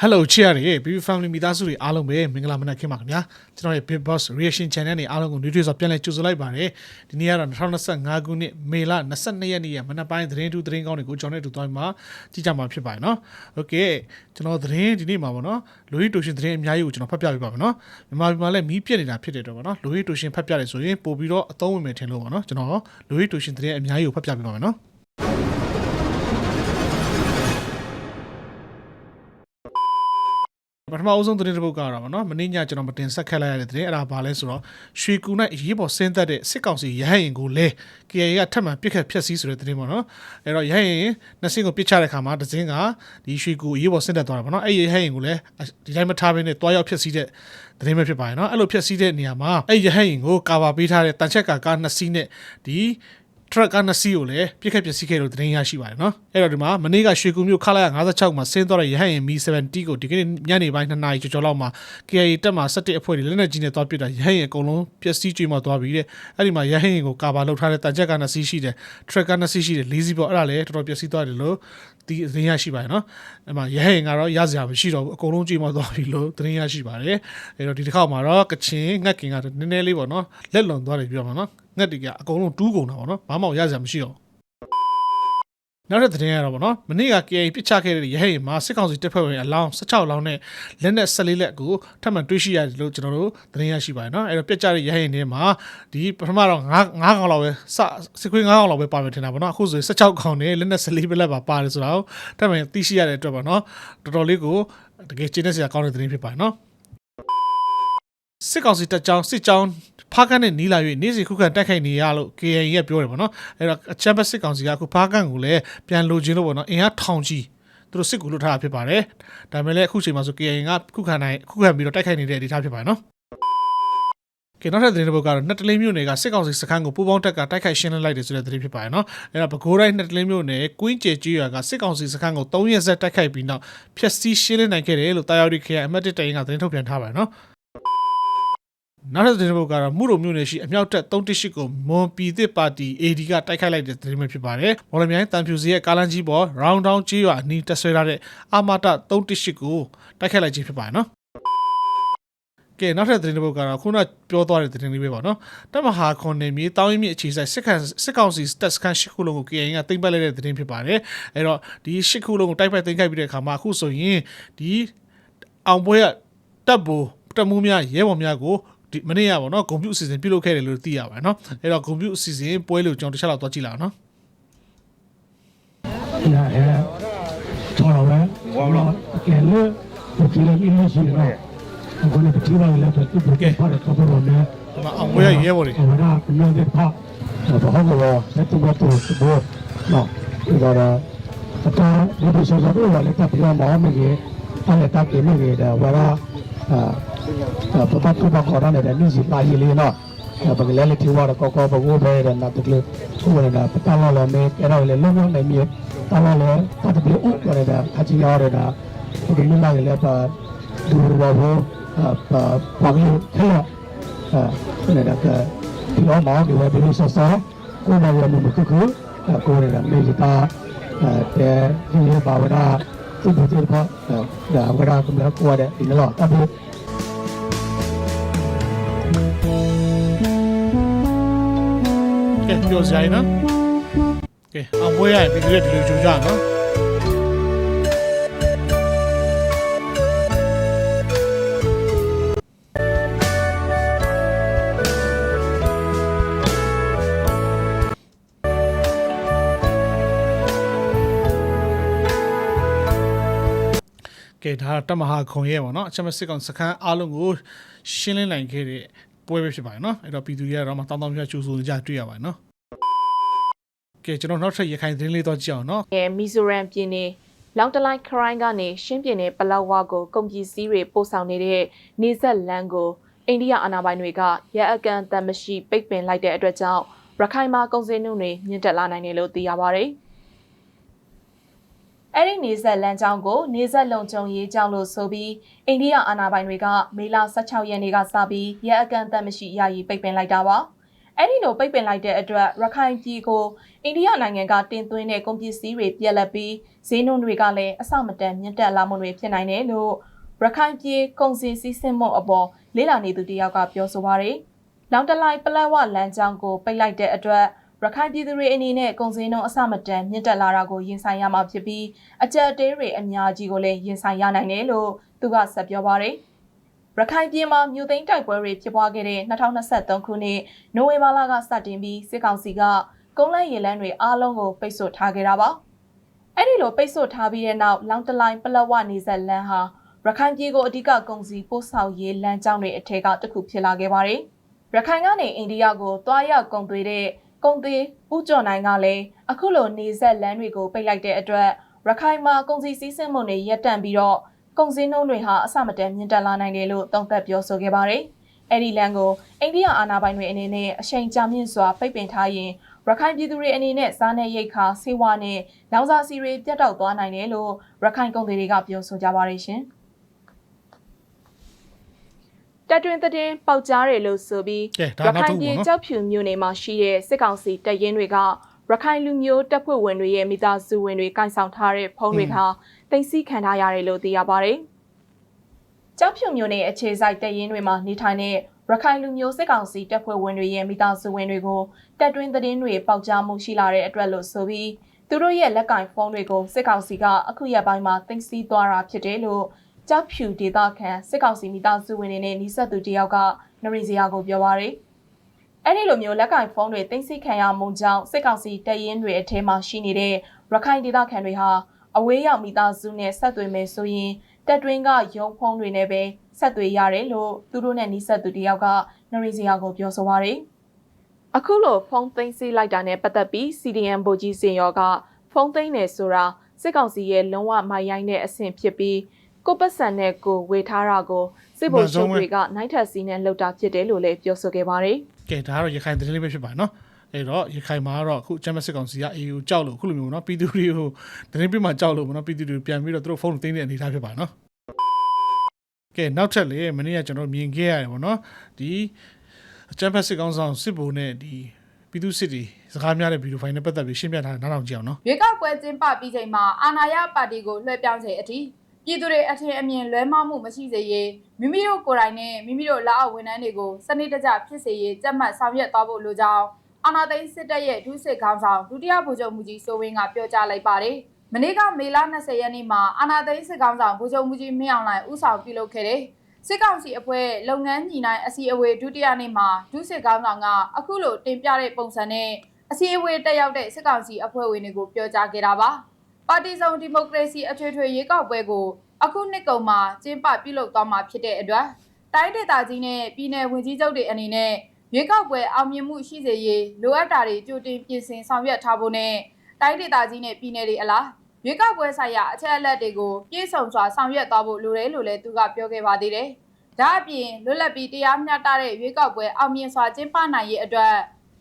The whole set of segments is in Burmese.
Hello ချစ်ရတဲ့ BB Family မိသားစုတွေအားလုံးပဲမင်္ဂလာမနက်ခင်းပါခင်ဗျာကျွန်တော်ရဲ့ Big Boss Reaction Channel နဲ့အားလုံးကို new video ဆိုပြန်လည်ကြိုဆိုလိုက်ပါတယ်ဒီနေ့ကတော့2025ခုနှစ်မေလ22ရက်နေ့ရမနက်ပိုင်းသတင်းတူသတင်းကောင်းတွေကိုကျွန်တော်နဲ့အတူသွားပြီးမှကြည့်ကြမှာဖြစ်ပါတယ်နော် Okay ကျွန်တော်သတင်းဒီနေ့မှာပေါ့နော်လူကြီးတူရှင်သတင်းအများကြီးကိုကျွန်တော်ဖတ်ပြပေးပါမယ်နော်မြန်မာပြည်မှာလည်းမီးပြက်နေတာဖြစ်တဲ့တော့ပေါ့နော်လူကြီးတူရှင်ဖတ်ပြတယ်ဆိုရင်ပို့ပြီးတော့အသုံးဝင်မယ်ထင်လို့ပေါ့နော်ကျွန်တော်လူကြီးတူရှင်သတင်းအများကြီးကိုဖတ်ပြပေးပါမယ်နော် ပထမအဆုံးသတင်းတစ်ပုဒ်ကတော့ဗောနော်မင်းညကျွန်တော်မတင်ဆက်ခက်လိုက်ရတဲ့သတင်းအဲ့ဒါဘာလဲဆိုတော့ရွှေကူနဲ့အရေးပေါ်ဆင်းသက်တဲ့စစ်ကောင်စီရဟတ်ရင်ကိုလဲ KA ကထပ်မံပြစ်ခတ်ဖျက်ဆီးဆိုတဲ့သတင်းပေါ့နော်အဲ့တော့ရဟတ်ရင်နှစ်စင်းကိုပြစ်ချတဲ့ခါမှာတစ်စင်းကဒီရွှေကူအရေးပေါ်ဆင်းသက်သွားတာဗောနော်အဲ့ဒီရဟတ်ရင်ကိုလဲဒီတိုင်းမထားဘဲနဲ့တွားရောက်ဖျက်ဆီးတဲ့သတင်းပဲဖြစ်ပါတယ်နော်အဲ့လိုဖျက်ဆီးတဲ့နေရာမှာအဲ့ရဟတ်ရင်ကိုကာဗာပေးထားတဲ့တန်ချက်ကာကားနှစ်စီးနဲ့ဒီ truck ကနှစ်စီးကိုလည်းပြစ်ခတ်ပစ္စည်းခဲ့လို့သတင်းရရှိပါတယ်နော်အဲ့တော့ဒီမှာမနေ့ကရွှေကူမြို့ခလာရ56မှာဆင်းသွားတဲ့ရဟတ်ရင်မီ70 ကိုဒီကနေ့ညနေပိုင်း2နာရီကျော်ကျော်လောက်မှာ KA တက်မှာ17အဖွဲ့တွေလက်နက်ကြီးနဲ့သွားပစ်တာရဟတ်ရင်အကုန်လုံးပစ္စည်းကျွေးမှသွားပြီးတဲ့အဲ့ဒီမှာရဟတ်ရင်ကိုကာဗာလောက်ထားတဲ့တန်ချက်ကနှစ်စီးရှိတယ် truck ကနှစ်စီးရှိတယ်လေးစီးပေါ့အဲ့ဒါလည်းတော်တော်ပစ္စည်းသွားတယ်လို့ဒီသတင်းရရှိပါတယ်နော်အဲ့မှာရဟတ်ရင်ကတော့ရစရာမရှိတော့ဘူးအကုန်လုံးကျွေးမှသွားပြီလို့သတင်းရရှိပါတယ်အဲ့တော့ဒီတစ်ခေါက်မှာတော့ကချင်ငက်ကင်ကနည်းနည်းလေးပေါ့နော်လက်လွန်သွားတယ်ပြောမှာနော် ငှက်တွေကအကုန်လုံးတူးကုန်တာပေါ့နော်ဘာမှရစရာမရှိတော့နောက်တဲ့သတင်းရတော့ဗောနော်မနေ့က KA ပြစ်ချခဲ့တဲ့ရဟရင်မှာစစ်ကောင်စီတပ်ဖွဲ့ဝင်အလောင်း16လောင်းနဲ့လက်နက်14လက်ကိုထပ်မံတွေ့ရှိရတယ်လို့ကျွန်တော်တို့သတင်းရရှိပါတယ်เนาะအဲ့တော့ပြစ်ချတဲ့ရဟရင်တွေမှာဒီပထမတော့9 9ကောင်လောက်ပဲစစခွေး9ကောင်လောက်ပဲပါမယ်ထင်တာဗောနော်အခုဆို16ကောင်နဲ့လက်နက်14လက်ပါပါတယ်ဆိုတော့ထပ်မံသိရှိရတဲ့အတွက်ဗောနော်တော်တော်လေးကိုတကယ်ကျေနပ်စရာကောင်းတဲ့သတင်းဖြစ်ပါတယ်เนาะစစ်ကောင်စီတပ်ကြောင်းစစ်ကြောင်း ဖားကန်းနဲ့နီးလာ၍နေ့စဉ်ခုခံတိုက်ခိုက်နေရလို့ KN ရဲ့ပြောတယ်ဗောနော်အဲ့တော့အချမ်းဘတ်စစ်ကောင်စီကအခုဖားကန်းကိုလည်းပြန်လိုချင်လို့ဗောနော်အင်အားထောင်ကြီးသူတို့စစ်ကူလွတ်ထားတာဖြစ်ပါတယ်ဒါပေမဲ့လည်းအခုချိန်မှာဆို KN ကခုခံနိုင်ခုခံပြီးတော့တိုက်ခိုက်နေတဲ့အနေအထားဖြစ်ပါတယ်နော်ကဲနောက်ထပ်သတင်းတစ်ပုဒ်ကတော့နှစ်တလင်းမြို့နယ်ကစစ်ကောင်စီစခန်းကိုပူးပေါင်းတပ်ကတိုက်ခိုက်ရှင်းလင်းလိုက်တယ်ဆိုတဲ့သတင်းဖြစ်ပါတယ်နော်အဲ့တော့ပဲခူးတိုင်းနှစ်တလင်းမြို့နယ်ကွင်းကျဲကြီးရွာကစစ်ကောင်စီစခန်းကို3ရက်ဆက်တိုက်ခိုက်ပြီးနောက်ဖျက်ဆီးရှင်းလင်းနိုင်ခဲ့တယ်လို့တာယာရီခရိုင်အမတ်တစ်တိုင်ကသတင်းထုတ်ပြန်ထားပါတယ်နော် နောက်တစ်သတင်းပုတ်ကတော့မှုရုံမြို့နယ်ရှိအမြောက်တက်38ကိုမွန်ပြည်သစ်ပါတီ AD ကတိုက်ခိုက်လိုက်တဲ့သတင်းပဲဖြစ်ပါတယ်။မော်လမြိုင်တန်ဖြူစီရဲ့ကားလန်းကြီးပေါ် round down ကြီးရွာအနီးတက်ဆွဲထားတဲ့အာမတာ38ကိုတိုက်ခိုက်လိုက်ခြင်းဖြစ်ပါတယ်နော်။ကဲနောက်ထပ်သတင်းပုတ်ကတော့ခုနပြောသွားတဲ့သတင်းလေးပဲပေါ့နော်။တပ်မဟာခွန်နေမြေတောင်းရင်မြေအခြေဆိုင်စစ်ခံစစ်ကောင်စီတက်စခန်းရှစ်ခုလုံးကို KN ကတင်ပတ်လိုက်တဲ့သတင်းဖြစ်ပါတယ်။အဲ့တော့ဒီရှစ်ခုလုံးကိုတိုက်ပိုက်တင်ခိုက်ပြီးတဲ့အခါမှာအခုဆိုရင်ဒီအောင်ပွဲကတပ်ဘူတပ်မှုများရဲဘော်များကို ဒီမနေ့ကပေါ့နော်ဂုံပြူအစီအစဉ်ပြုလုပ်ခဲ့တယ်လို့သိရပါတယ်နော်အဲ့တော့ဂုံပြူအစီအစဉ်ပွဲလို့ကျွန်တော်တစ်ချက်လောက်သွားကြည့်လာအောင်နော်နာဟဲတော်ဝဲဝါလောကဲလေဒီလိုအင်းမရှိတော့အခုလည်းပြပါလေတော့ဒီကဲပါတော့တော့လေအမွေရဲဘော်လေးဘာသာပြန်တဲ့ဖာဘာဟုတ်လောလက်တူတူဘောနော်ဒီကရာအတားဒီလိုဆိုတော့လည်းတပ်ပြန်မအောင်မကြီးအဲ့တက်ကြည့်နေကြတာဝါရာအာ ပပပပကောရနေတဲ့နေ့စီပါရီလေးနော်ပကလည်းလေးဒီဝါကောကောဘဝပဲတဲ့နာတကလေးသူ့ဝင်တာပတလာလာမဲအဲ့တော့လေလုံးဝနိုင်မြေတလာလာပတ်ပြီးဥပရတာခကြီးရရတာဘုရင်မလည်းပါဒူရဘဘောပါပါမီထဲအဲ့ဒါကဒီတော့မောင်ဒီဝဘီဆဆာကိုမရမှုမကူကိုရတာမေလီတာတဲဒီပါဝရာသူ့ဒီတော့ဒါဝရာကမ္ဘာကွာတဲ့ဒီလောတပ်ပြီး ပြောစရာနော်ကဲအောင်ပွဲရရင်ပြီးပြီးဒီလိုကြိုးကြနော်ကဲဒါတက်မဟာခုံရဲပေါ့နော်အချက်မစစ်ကောင်စခန်းအားလုံးကိုရှင်းလင်းနိုင်ခဲ့တဲ့ပွဲပဲဖြစ်ပါတယ်နော်အဲ့တော့ပြည်သူတွေကတော့မှတောင်းတောင်းပြချူဆူကြတွေ့ရပါတယ်နော် ကဲကျွန်တော်နောက်ထပ်ရခိုင်သတင်းလေးတော့ကြည့်အောင်နော်ရဲ့မီဇိုရမ်ပြည်နယ်လောင်တလိုက်ခရိုင်းကနေရှင်းပြည်နယ်ပလောက်ဝါကိုကုန်ပစ္စည်းတွေပို့ဆောင်နေတဲ့နေဆက်လန်းကိုအိန္ဒိယအာဏာပိုင်တွေကရဲအကန်တမ်းမရှိပိတ်ပင်လိုက်တဲ့အတွက်ကြောင့်ရခိုင်မှာကုန်စည်နှုန်းတွေမြင့်တက်လာနိုင်တယ်လို့သိရပါတယ်။အဲ့ဒီနေဆက်လမ်းကြောင်းကိုနေဆက်လုံခြုံရေးကြောင်းလို့ဆိုပြီးအိန္ဒိယအာဏာပိုင်တွေကမေလ16ရက်နေ့ကစပြီးရဲအကန်တမ်းမရှိယာယီပိတ်ပင်လိုက်တာပါ။ အဲ့ဒီလိုပိတ်ပင်လိုက်တဲ့အတွက်ရခိုင်ပြည်ကိုအိန္ဒိယနိုင်ငံကတင်သွင်းတဲ့ကုန်ပစ္စည်းတွေပြက်လက်ပြီးဈေးနှုန်းတွေကလည်းအဆမတန်မြင့်တက်လာမှုတွေဖြစ်နိုင်တယ်လို့ရခိုင်ပြည်ကုန်စည်စည်းစိမ်မှုအပေါ်လေးလာနေသူတယောက်ကပြောဆိုပါတယ်။လောင်တလိုက်ပလက်ဝလမ်းကြောင်းကိုပိတ်လိုက်တဲ့အတွက်ရခိုင်ပြည်သူတွေအနေနဲ့ကုန်စည်နှုန်းအဆမတန်မြင့်တက်လာတာကိုရင်ဆိုင်ရမှာဖြစ်ပြီးအကြက်အသေးတွေအများကြီးကိုလည်းရင်ဆိုင်ရနိုင်တယ်လို့သူကဆက်ပြောပါတယ်။ ရခိုင်ပြည်မှာမြို့သိမ်းတိုက်ပွဲတွေဖြစ်ပွားခဲ့တဲ့2023ခုနှစ်နိုဝင်ဘာလကစတင်ပြီးစစ်ကောင်စီကကုန်းလန်းရေလန်းတွေအားလုံးကိုပိတ်ဆို့ထားခဲ့တာပါ။အဲ့ဒီလိုပိတ်ဆို့ထားပြီးတဲ့နောက်လောင်တလိုင်းပလက်ဝနေဆက်လန်းဟာရခိုင်ပြည်ကိုအဓိကကုန်စည်ပို့ဆောင်ရေးလမ်းကြောင်းတွေအထက်ကတစ်ခုဖြစ်လာခဲ့ပါတယ်။ရခိုင်ကနေအိန္ဒိယကိုတွားရောက်ကုန်သွေးတဲ့ကုန်သေးဦးကျော်နိုင်ကလည်းအခုလိုနေဆက်လမ်းတွေကိုပိတ်လိုက်တဲ့အတွက်ရခိုင်မှာကုန်စည်စည်းစိမ်မှုတွေရပ်တန့်ပြီးတော့ ကုန်စည်နှုန်းတွေဟာအဆမတန်မြင့်တက်လာနိုင်တယ်လို့သုံးသပ်ပြောဆိုခဲ့ပါတယ်။အဲ့ဒီလမ်းကိုအိန္ဒိယအာဏာပိုင်တွေအနေနဲ့အချိန်ကြာမြင့်စွာပိတ်ပင်ထားရင်ရခိုင်ပြည်သူတွေအနေနဲ့စားနယ်ရိတ်ခါဆေးဝါးနဲ့လောင်စာဆီတွေပြတ်တောက်သွားနိုင်တယ်လို့ရခိုင်ကုန်သည်တွေကပြောဆိုကြပါတယ်ရှင်။တက်တွင်တဲ့င်းပေါက်ကြားတယ်လို့ဆိုပြီးကဲဒါရနောက်ခိုထုင်ပ်ပြည်ပေါ့နော်ကြောက်ဖြူမြို့နယ်မှာရှိတဲ့စစ်ကောင်စီတပ်ရင်းတွေက ရခိုင်လူမျိုးတပ်ဖွဲ့ဝင်တွေရဲ့မိသားစုဝင်တွေကင်ဆောင်ထားတဲ့ဖုန်းတွေဟာတင်စီခံထားရတယ်လို့သိရပါတယ်။ကြောက်ဖြူမြို့နယ်အခြေစိုက်တပ်ရင်းတွေမှာနေထိုင်တဲ့ရခိုင်လူမျိုးစစ်ကောင်စီတပ်ဖွဲ့ဝင်တွေရဲ့မိသားစုဝင်တွေကိုတပ်တွင်းသတင်းတွေပေါက်ကြားမှုရှိလာတဲ့အတွက်လို့ဆိုပြီးသူတို့ရဲ့လက်ကင်ဖုန်းတွေကိုစစ်ကောင်စီကအခုရက်ပိုင်းမှာတင်စီသွားတာဖြစ်တယ်လို့ကြောက်ဖြူဒေသခံစစ်ကောင်စီမိသားစုဝင်တွေနဲ့နှိဆက်သူတယောက်ကနရီစရာကိုပြောပါရယ် အဲ့ဒီလိုမျိုးလက်ကင်ဖုန်းတွေတင်စိခံရမှုကြောင့်စစ်ကောင်စီတပ်ရင်းတွေအထဲမှာရှိနေတဲ့ရခိုင်ဒေသခံတွေဟာအဝေးရောက်မိသားစုနဲ့ဆက်သွယ်မယ်ဆိုရင်တက်တွင်းကရုံဖုန်းတွေနဲ့ပဲဆက်သွယ်ရတယ်လို့သူတို့နဲ့နှိဆက်သူတယောက်ကနရီစရာကိုပြောဆိုပါရယ်အခုလိုဖုန်းသိမ်းစီလိုက်တာနဲ့ပတ်သက်ပြီး CDM ဗိုလ်ကြီးစင်ရောကဖုန်းသိမ်းနေဆိုတာစစ်ကောင်စီရဲ့လုံးဝမိုင်ရိုင်းတဲ့အဆင့်ဖြစ်ပြီးကိုပတ်စံနဲ့ကိုဝေထားတာကိုစစ်ဗိုလ်ချုပ်တွေကနိုင်ထက်စီနဲ့လှုပ်တာဖြစ်တယ်လို့လည်းပြောဆိုခဲ့ပါတယ် ကဲဒါကတော့ရခိုင်သတင်းလေးပဲဖြစ်ပါနော်အဲ့တော့ရခိုင်မှာတော့အခုချမ်းမစစ်ကောင်စီက AU ကြောက်လို့အခုလိုမျိုးနော်ပြည်သူတွေကိုသတင်းပေးမှကြောက်လို့မနော်ပြည်သူတွေပြန်ပြီးတော့သူတို့ဖုန်းသိမ်းတဲ့အနေအထားဖြစ်ပါနော်ကဲနောက်ထပ်လေမနေ့ကကျွန်တော်မြင်ခဲ့ရတယ်ဗောနော်ဒီချမ်းမစစ်ကောင်ဆောင်စစ်ဘုံနဲ့ဒီပြည်သူစစ်တွေစကားများတဲ့ဗီဒီယိုဖိုင်နဲ့ပတ်သက်ပြီးရှင်းပြထားတာနားထောင်ကြည့်အောင်နော်ရွေးကောက်ပွဲကျင်းပပြီးချိန်မှာအာဏာရပါတီကိုလွှဲပြောင်းချိန်အထိပြည်သူတွေအထင်အမြင်လွဲမှားမှုမရှိစေရေး မိမိတို့ကိုယ်တိုင်နဲ့မိမိတို့လက်အောက်ဝန်ထမ်းတွေကိုစနစ်တကျဖြစ်စေရေးကြက်မှတ်ဆောင်ရွက်သွားဖို့လိုကြောင်းအာဏာသိမ်းစစ်တပ်ရဲ့ဒုစစ်ခေါင်းဆောင်ဒုတိယဗိုလ်ချုပ်မှုကြီးစိုးဝင်းကပြောကြားလိုက်ပါတယ်။မနေ့ကမေလ20ရက်နေ့မှာအာဏာသိမ်းစစ်ခေါင်းဆောင်ဗိုလ်ချုပ်မှုကြီးမင်းအောင်လှိုင်ဦးဆောင်ပြုလုပ်ခဲ့တဲ့စစ်ကောင်စီအဖွဲ့လုပ်ငန်းညီနိုင်အစည်းအဝေးဒုတိယနေ့မှာဒုစစ်ခေါင်းဆောင်ကအခုလိုတင်ပြတဲ့ပုံစံနဲ့အစည်းအဝေးတက်ရောက်တဲ့စစ်ကောင်စီအဖွဲ့ဝင်တွေကိုပြောကြားခဲ့တာပါ။ပါတီစုံဒီမိုကရေစီအထွေထွေရွေးကောက်ပွဲကို အခုနှစ်ကုန်မှာကျင်းပပြုလုပ်သွားမှာဖြစ်တဲ့အတွက်တိုင်းဒေသကြီးနဲ့ပြည်내ဝင်ကြီးချုပ်တွေအနေနဲ့ရွေးကောက်ပွဲအောင်မြင်မှုရှိစေရေးလိုအပ်တာတွေကြိုတင်ပြင်ဆင်ဆောင်ရွက်ထားဖို့နဲ့တိုင်းဒေသကြီးနဲ့ပြည်내တွေအလားရွေးကောက်ပွဲဆိုင်ရာအချက်အလက်တွေကိုပြည့်စုံစွာဆောင်ရွက်သွားဖို့လိုတယ်လို့လည်းသူကပြောခဲ့ပါသေးတယ်။ဒါအပြင်လွတ်လပ်ပြီးတရားမျှတတဲ့ရွေးကောက်ပွဲအောင်မြင်စွာကျင်းပနိုင်ရေးအတွက်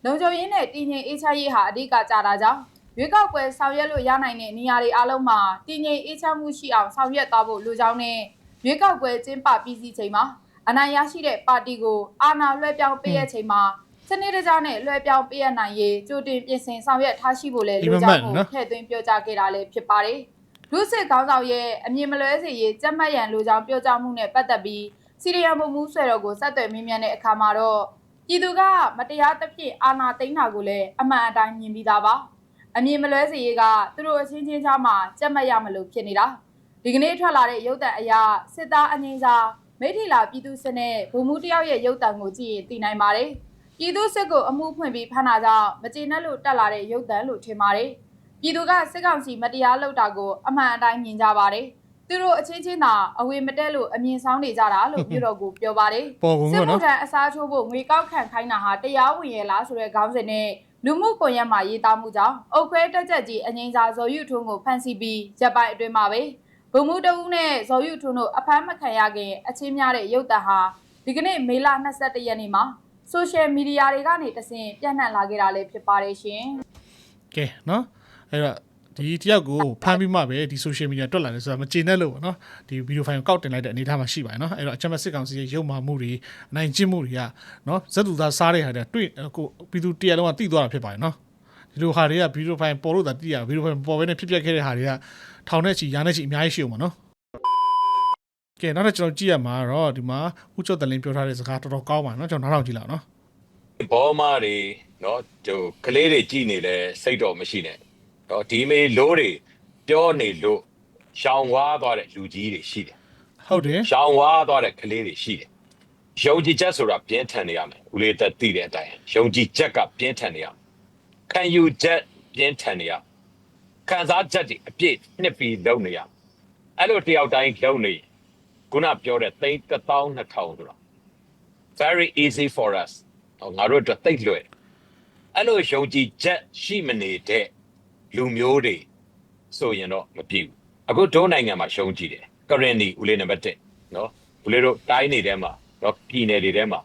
လုံခြုံရေးနဲ့တည်ငြိမ်အေးချမ်းရေးဟာအဓိကကြတာကြောင့် ရွေးကောက်ပွဲဆောင်ရွက်လို့ရနိုင်တဲ့နေရာတွေအားလုံးမှာတည်ငြိမ်အေးချမ်းမှုရှိအောင်ဆောင်ရွက်သွားဖို့လိုကြောင်းနဲ့ရွေးကောက်ပွဲကျင်းပပြီးစီးချိန်မှာအနိုင်ရရှိတဲ့ပါတီကိုအာဏာလွှဲပြောင်းပေးရချိန်မှာစနစ်တကျနဲ့လွှဲပြောင်းပေးရနိုင်ရေးကြိုတင်ပြင်ဆင်ဆောင်ရွက်ထားရှိဖို့လည်းလိုကြောင်းကိုထည့်သွင်းပြောကြားခဲ့တာလည်းဖြစ်ပါတယ်။လူစစ်ခေါင်းဆောင်ရဲ့အမြင်မလွဲစေရေးကြက်မှတ်ရန်လိုကြောင်းပြောကြားမှုနဲ့ပတ်သက်ပြီးစီရီယံမမှုဆွဲတော်ကိုဆက်သွယ်မင်းမြန်းတဲ့အခါမှာတော့ပြည်သူကမတရားသဖြင့်အာဏာသိမ်းတာကိုလည်းအမှန်အတိုင်းမြင်ပြီးသားပါ။ အမြင်မလွဲစေရေးကသူတို့အချင်းချင်းကြားမှာကြက်မှတ်ရမလို့ဖြစ်နေတာ။ဒီကနေ့ထွက်လာတဲ့ရုပ်သံအရာစစ်သားအငိမ့်စာမိထီလာပြည်သူစစ်နဲ့ဗိုလ်မှူးတယောက်ရဲ့ရုပ်သံကိုကြည့်ရင်သိနိုင်ပါတယ်။ပြည်သူစစ်ကိုအမှုဖွင့်ပြီးဖမ်းတာကြောင့်မကျေနပ်လို့တက်လာတဲ့ရုပ်သံလို့ထင်ပါတယ်။ပြည်သူကစစ်ကောင်စီမတရားလုပ်တာကိုအမှန်အတိုင်းမြင်ကြပါတယ်။သူတို့အချင်းချင်းသာအဝေမတက်လို့အမြင်ဆောင်နေကြတာလို့မြို့တော်ကိုပြောပါတယ်ပေါ်ကုန်စစ်တော့မှုနော်ထမ်းအစားထိုးဖို့ငွေကောက်ခံခိုင်းတာဟာတရားဝင်ရဲ့လားဆိုတဲ့ခေါင်းစဉ်နဲ့ လူမှုကွန်ရက်မှာရေးသားမှုကြောင့်အုတ်ခွဲတက်ချက်ကြီးအငိမ့်စာဇော်ယူထွန်းကိုဖမ်းဆီးပြီးရပ်ပိုင်အတွင်းမှာပဲဗုံမှုတဦးနဲ့ဇော်ယူထွန်းတို့အဖမ်းမခံရခင်အချင်းများတဲ့ရုပ်သံဟာဒီကနေ့မေလ22ရက်နေ့မှာဆိုရှယ်မီဒီယာတွေကနေတဆင့်ပြန့်နှံ့လာခဲ့တာလည်းဖြစ်ပါတယ်ရှင်။ကဲနော်အဲ့တော့ ဒီတယောက်ကိုဖမ်းပြီးမှပဲဒီ social media တွက်လာတယ်ဆိုတာမကျေနပ်လို့ပေါ့နော်ဒီ video file ကိုကောက်တင်လိုက်တဲ့အနေအထားမှာရှိပါတယ်နော်အဲ့တော့အချက်မစစ်ကောင်စီရဲ့ရုပ်မာမှုတွေနိုင်ကျင့်မှုတွေကနော်ဇက်သူသားစားတဲ့ဟာတွေတွေ့ကိုပြည်သူတရားလုံးကတိသွားတာဖြစ်ပါတယ်နော်ဒီလိုဟာတွေက video file ပေါ်လို့သာတိရ video file ပေါ်ပဲနဲ့ဖြစ်ပျက်ခဲ့တဲ့ဟာတွေကထောင်နဲ့ချီရာနဲ့ချီအများကြီးရှိအောင်ပေါ့နော်ကဲနောက်တော့ကျွန်တော်ကြည့်ရမှာတော့ဒီမှာဦးကျော်တလင်းပြောထားတဲ့စကားတော်တော်ကောင်းပါနော်ကျွန်တော်နောက်တော့ကြည့်လောက်နော်ဘောမတွေနော်ဟိုကလေးတွေကြည်နေလဲစိတ်တော်မရှိနဲ့ ဒီမေလိုးတွေပြောနေလို့ရှောင်ဝါးသွားတဲ့လူကြီးတွေရှိတယ်ဟုတ်တယ်ရှောင်ဝါးသွားတဲ့ကလေးတွေရှိတယ်ယုံကြည်ချက်ဆိုတာပြင်းထန်နေရမယ်ဦးလေးသက်သိတဲ့အတိုင်းယုံကြည်ချက်ကပြင်းထန်နေရမယ်ခံယူချက်ပြင်းထန်နေရခံစားချက်တွေအပြည့်နှစ်ပြီးလုံနေရအဲ့လိုတယောက်တိုင်းလုံနေခုနပြောတဲ့သိန်း12000ဆိုတာ very easy for us ဟောငါတို့အတွက်သိပ်လွယ်အဲ့လိုယုံကြည်ချက်ရှိမနေတဲ့ လူမျိုးတွေဆိုရင်တော့မပြည့်ဘူးအခုဒိုးနိုင်ငံမှာရှုံးကြည့်တယ်ကရင်နီဦးလေးနံပါတ်1နော်ဦးလေးတို့တိုင်းနေထဲမှာနော်ပြည်နယ်တွေထဲမှာ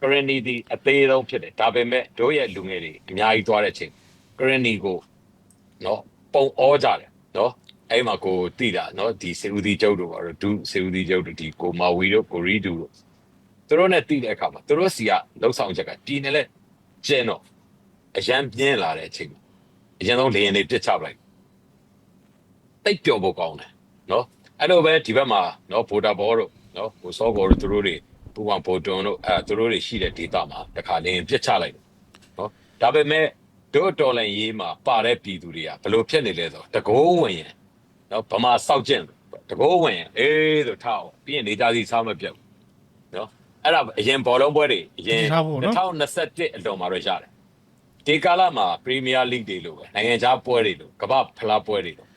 ကရင်နီဒီအသေးဆုံးဖြစ်တယ်ဒါပေမဲ့တို့ရဲ့လူငယ်တွေအများကြီးသွားတဲ့အချိန်ကရင်နီကိုနော်ပုံဩကြတယ်နော်အဲ့မှာကိုတိတာနော်ဒီစေဦးဒီကျုပ်တို့ပါတော့ဒုစေဦးဒီကျုပ်တို့ဒီကိုမာဝီတို့ကိုရီဒူတို့သူတို့နဲ့တည်တဲ့အခါမှာသူတို့စီကလှုပ်ဆောင်ချက်ကဒီနဲ့လဲကျင်းတော့အရန်ပြင်းလာတဲ့အချိန်မှာ အရင်ဆုံးလေရင်တွေပြစ်ချပလိုက်တိတ်ပျော်ဖို့ကောင်းတယ်နော်အဲ့လိုပဲဒီဘက်မှာနော်ဗိုတာဘောတို့နော်ဟိုစောဘောတို့သူတို့တွေပူပန်ဗိုတွန်တို့အဲသူတို့တွေရှိတဲ့ဒေတာမှာတခါလေရင်ပြစ်ချလိုက်တယ်နော်ဒါပေမဲ့တို့တော်လန်ရေးမှာပါတဲ့ပြည်သူတွေကဘလို့ဖြစ်နေလဲဆိုတော့တကိုးဝင်ရင်နော်ဗမာစောက်ကျင့်တကိုးဝင်ရင်အေးဆိုထားအောင်ပြီးရင်နေကြစီစားမပြတ်ဘူးနော်အဲ့ဒါအရင်ဘောလုံးပွဲတွေအရင်ဒီထားဖို့နော်2021အလွန်မှာတော့ရတယ် ဒီကာလမှာပရီးမီးယားလိဂ်တွေလို့ပဲနိုင်ငံခြားပွဲတွေလို့ကမ္ဘာဖလားပွဲတွေလို့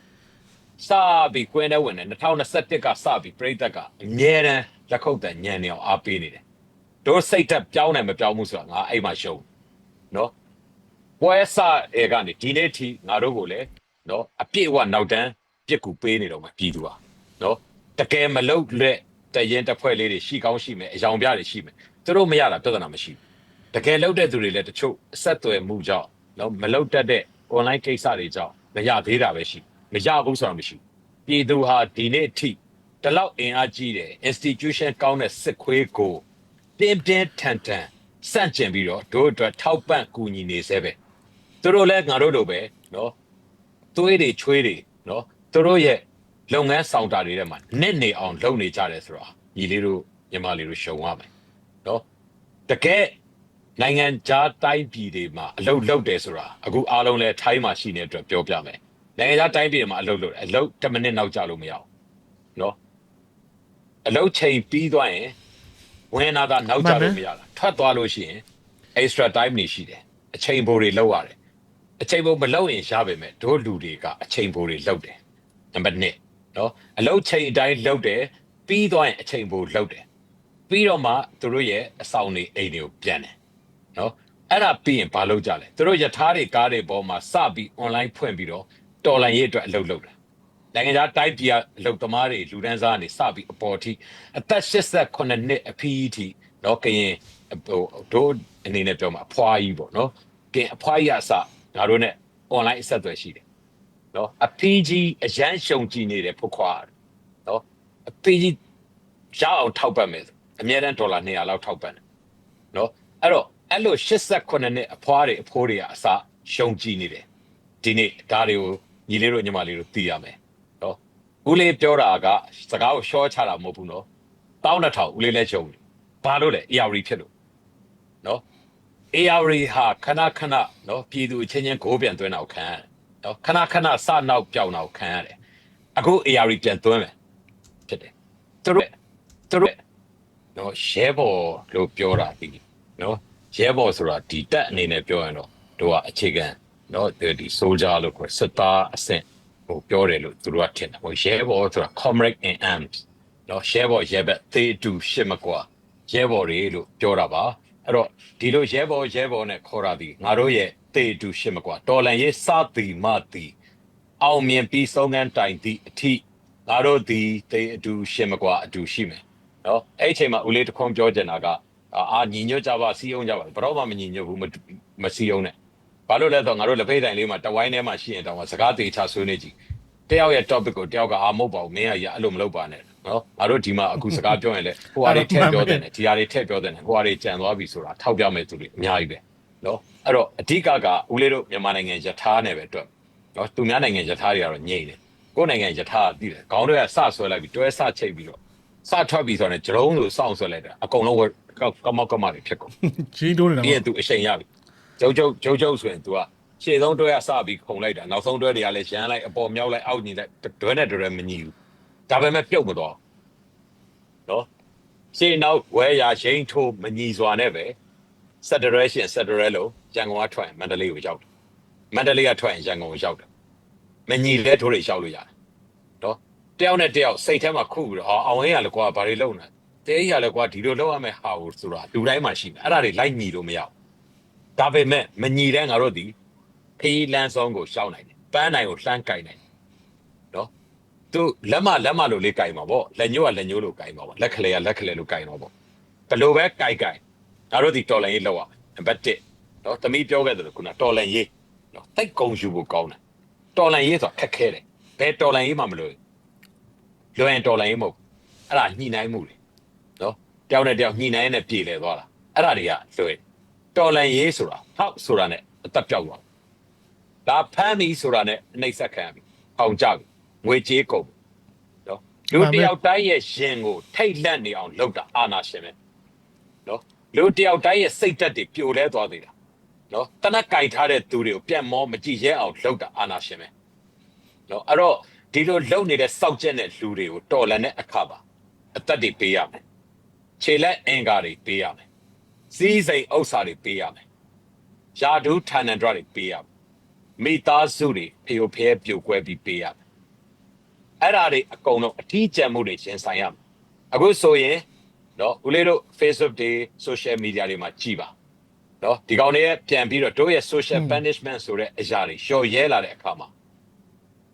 စပြီးကွင်းထဲဝင်တယ်2021ကစပြီးပြည်သက်ကအမြဲတမ်းလက်ခုပ်တန်ညံနေအောင်အားပေးနေတယ်တို့စိတ်သက်ပြောင်းတယ်မပြောင်းဘူးဆိုတာငါအဲ့မှာရှုံးနော်ပွဲစအဲကနေဒီနေ့ထိငါတို့ကိုလည်းနော်အပြည့်အဝနောက်တန်းပြစ်ကူပေးနေတော့မှပြည်သူပါနော်တကယ်မလုတ်လက်တရင်တစ်ဖွဲ့လေးတွေရှိကောင်းရှိမယ်အယောင်ပြတွေရှိမယ်သူတို့မရတာပြဿနာမရှိဘူး တကယ်လုတ်တဲ့သူတွေလည်းတချို့အဆက်အသွယ်မှုကြောင့်နော်မလုတ်တတ်တဲ့ online ကိစ္စတွေကြောင့်မရသေးတာပဲရှိမရဘူးဆိုတာမရှိဘူးပြည်သူဟာဒီနေ့အထိဒီလောက်အင်အားကြီးတယ် institution ကောင်းတဲ့စစ်ခွေးကိုတင်းတင်းထန်ထန်စန့်ကျင်ပြီးတော့တို့အတွက်ထောက်ပံ့ကူညီနေစေပဲသူတို့လည်းငါတို့လိုပဲနော်သွေးတွေချွေးတွေနော်သူတို့ရဲ့လုပ်ငန်းဆောင်တာတွေထဲမှာနစ်နေအောင်လုပ်နေကြတယ်ဆိုတော့ညီလေးတို့ညီမလေးတို့ရှုံရမယ်နော်တကယ် နိုင်ငံခြားတိုင်းပြည်တွေမှာအလုပ်လုပ်တယ်ဆိုတာအခုအားလုံးလဲထိုင်းမှာရှိနေတဲ့အတွက်ပြောပြမယ်နိုင်ငံခြားတိုင်းပြည်တွေမှာအလုပ်လုပ်တယ်အလုပ်10မိနစ်နောက်ကြလို့မရဘူးနော်အလုပ်ချိန်ပြီးသွားရင်ဝင်လာတာနောက်ကြလို့မရတာထွက်သွားလို့ရှိရင် extra time နေရှိတယ်အချိန်ပိုတွေလောက်ရတယ်အချိန်ပုံမလောက်ရင်ရပါမယ်တို့လူတွေကအချိန်ပုံတွေလောက်တယ်နံပါတ်1နော်အလောက်ချိန်အတိုင်းလောက်တယ်ပြီးသွားရင်အချိန်ပုံလောက်တယ်ပြီးတော့မှသူတို့ရဲ့အဆောင်တွေအိမ်တွေကိုပြန်တယ် နော်အဲ့ဒါပြီးရင်ဘာလုပ်ကြလဲသူတို့ယထာတွေကားတွေပေါ်မှာစပြီး online ဖွင့်ပြီးတော့တော်လိုင်းရေးအတွက်အလုပ်လုပ်တယ်နိုင်ငံခြားတိုင်းပြည်ကအလုပ်သမားတွေလူဒန်းစားကနေစပြီးအပေါ်ထိအသက်88နှစ်အဖီးထိနော်ကရင်ဟိုတို့အနေနဲ့ပြောမှာအဖွားကြီးပေါ့နော်ကင်အဖွားကြီးအစငါတို့ ਨੇ online အဆက်အသွယ်ရှိတယ်နော်အပီးကြီးအရန်ရှုံကြည့်နေတယ်ဖုတ်ခွာနော်အပီးကြီးရအောင်ထောက်ပတ်မယ်ဆိုအများတန်းဒေါ်လာ200လောက်ထောက်ပတ်တယ်နော်အဲ့တော့ အဲ့လို88နှစ်အဖွားတွေအဖိုးတွေကအစရှုံကြည့်နေတယ်ဒီနေ့ဒါတွေကိုညီလေးတို့ညီမလေးတို့သိရမယ်နော်ဦးလေးပြောတာကစကားကိုရှော့ချတာမဟုတ်ဘူးနော်တောင်းတစ်ထောင်ဦးလေးလည်းရှုံတယ်ဘာလို့လဲ ARD ဖြစ်လို့နော် ARD ဟာခဏခဏနော်ပြည်သူအချင်းချင်းဂိုးပြန်သွင်းတာကိုခံရတယ်နော်ခဏခဏစနောက်ပြောင်းတာကိုခံရတယ်အခု ARD ပြန်သွင်းမယ်ဖြစ်တယ်သူတို့သူတို့နော်ရဲဘော်လို့ပြောတာဒီနော် ရဲဘော်ဆိုတာဒီတက်အနေနဲ့ပြောရင်တော့တို့ကအခြေခံနော်ဒီဒီ soldier လို့ခေါ်စစ်သားအဆင့်ဟိုပြောတယ်လို့သူတို့ကထင်တယ်ဟိုရဲဘော်ဆိုတာ comrade in arms နော်ရဲဘော်ရဲဘက်သေတူရှစ်မကွာရဲဘော်တွေလို့ပြောတာပါအဲ့တော့ဒီလိုရဲဘော်ရဲဘော်နဲ့ခေါ်တာဒီငါတို့ရဲ့တေတူရှစ်မကွာတော်လန်ရေးစသည်မသည်အောင်မြင်ပြီးဆုံးခန်းတိုင်သည့်အထိငါတို့ဒီတေအတူရှစ်မကွာအတူရှိမယ်နော်အဲ့အချိန်မှာဦးလေးတခွန်ပြောချင်တာက အာအာညီညွတ်ကြပါစီအောင်ကြပါဘယ်တော့မှမညီညွတ်ဘူးမမစီအောင်နဲ့ဘာလို့လဲဆိုတော့ငါတို့လက်ဖေးတိုင်လေးမှာတဝိုင်းထဲမှာရှိရင်တော့စကားသေးချဆွေးနေကြည့်တယောက်ရဲ့ topic ကိုတယောက်ကအာမဟုတ်ပါဘူးမင်းကရအဲ့လိုမလုပ်ပါနဲ့နော်ငါတို့ဒီမှာအခုစကားပြောရင်လေဟိုဟာတွေထည့်ပြောတယ်ဒီဟာတွေထည့်ပြောတယ်ဟိုဟာတွေကြံသွားပြီဆိုတာထောက်ပြမဲ့သူတွေအများကြီးပဲနော်အဲ့တော့အဓိကကဦးလေးတို့မြန်မာနိုင်ငံယထာနဲ့ပဲအတွက်နော်သူများနိုင်ငံယထာတွေကတော့ညိမ့်တယ်ကိုယ်နိုင်ငံယထာကသိတယ်ခေါင်းတွေကစဆွဲလိုက်ပြီးတွဲစချိတ်ပြီးတော့စထွက်ပြီးဆိုတော့ဂျလုံးလိုစောင့်ဆွဲလိုက်တာအကုန်လုံး ကမောက်ကမတွေဖြစ်ကုန်ဂျင်းတိုးနေတာပြီးရပေါ့င်သူအချိန်ရပြီကျုပ်ကျုပ်ကျုပ်ကျုပ်ဆိုရင် तू ကရှေ့ဆုံးတွဲကစပြီးခုံလိုက်တာနောက်ဆုံးတွဲတွေကလည်းရမ်းလိုက်အပေါ်မြောက်လိုက်အောက်ညီလိုက်တွဲနဲ့တွဲမညီဘူးဒါပေမဲ့ပြုတ်မသွားဘူးနော်ရှေ့နောက်ဝဲရရှိန်ထိုးမညီစွာနဲ့ပဲစက်တရဲရှင်စက်တရဲလို့ရန်ကုန်ကထွက်ရင်မန္တလေးကိုရောက်တယ်မန္တလေးကထွက်ရင်ရန်ကုန်ကိုရောက်တယ်မညီလဲထိုးတွေရောက်လို့ရတယ်နော်တယောက်နဲ့တယောက်စိတ်ထဲမှာခုပြီးတော့ဟာအောင်ရင်ရလေကွာဘာတွေလုပ်နေ တဲကြီးရလေကွာဒီလိုလုပ်ရမယ်ဟာကိုဆိုတာလူတိုင်းမှာရှိတယ်အဲ့ဒါတွေလိုက်ညီလို့မရဘူးဒါပေမဲ့မညီတဲ့ငါတို့ဒီခရီးလန်းဆောင်ကိုရှောင်းနိုင်တယ်ပန်းနိုင်ကိုလှမ်းကြိုက်နိုင်တယ်နော်သူလက်မလက်မလို့လေးကြိုက်မှာပေါ့လက်ညှိုးကလက်ညှိုးလို့ကြိုက်မှာပေါ့လက်ခလေကလက်ခလေလို့ကြိုက်တော့ပေါ့ဘယ်လိုပဲကြိုက်ကြိုက်ငါတို့ဒီတော်လန်ရေးလောက်ရမယ်နံပါတ်1နော်သမီးပြောခဲ့တယ်လို့ခုနတော်လန်ရေးနော်တိတ်ကုံယူဖို့ကောင်းတယ်တော်လန်ရေးဆိုတာခက်ခဲတယ်ဘယ်တော်လန်ရေးမှမလို့လွယ်ရင်တော်လန်ရေးမဟုတ်အဲ့ဒါညှိနှိုင်းမှုတွေနော် တယောက်နဲ့တယောက်ညှိနှိုင်းနဲ့ပြေလဲသွားတာအဲ့ဒါတွေကလွယ်တော်လန်ရေးဆိုတာဟောက်ဆိုတာ ਨੇ အသက်ပြောက်သွားဒါဖမ်းပြီဆိုတာ ਨੇ နှိပ်စက်ခံရပြီအောင်ကြပြီငွေကြေးကုန်ပြီနော်လူတစ်ယောက်တိုင်းရဲ့ရှင်ကိုထိတ်လန့်နေအောင်လုပ်တာအာနာရှင်ပဲနော်လူတစ်ယောက်တိုင်းရဲ့စိတ်ဓာတ်တွေပြိုလဲသွားသေးတာနော်တနက်ကင်ထားတဲ့သူတွေကိုပြန်မောမကြည့်ရဲအောင်လုပ်တာအာနာရှင်ပဲနော်အဲ့တော့ဒီလိုလုပ်နေတဲ့စောက်ကျက်တဲ့လူတွေကိုတော်လန်တဲ့အခါပါအသက်တွေပေးရမယ် ခြေလက်အင်္ကာတွေပေးရမယ်စီးစိမ်ဥစ္စာတွေပေးရမယ်။ယာဒူးဌာနန္တရတွေပေးရမယ်။မိသားစုတွေဖျို့ဖျဲပြိုကွဲပြီးပေးရမယ်။အဲ့ဒါတွေအကုန်လုံးအထီးကျန်မှုတွေရှင်းဆိုင်ရမယ်။အခုဆိုရင်နော်ဦးလေးတို့ Facebook တွေ social media တွေမှာကြည်ပါ။နော်ဒီကောင်တွေရဲ့ပြန်ပြီးတော့တို့ရဲ့ social punishment ဆိုတဲ့အရာတွေလျှော်ရဲလာတဲ့အခါမှာ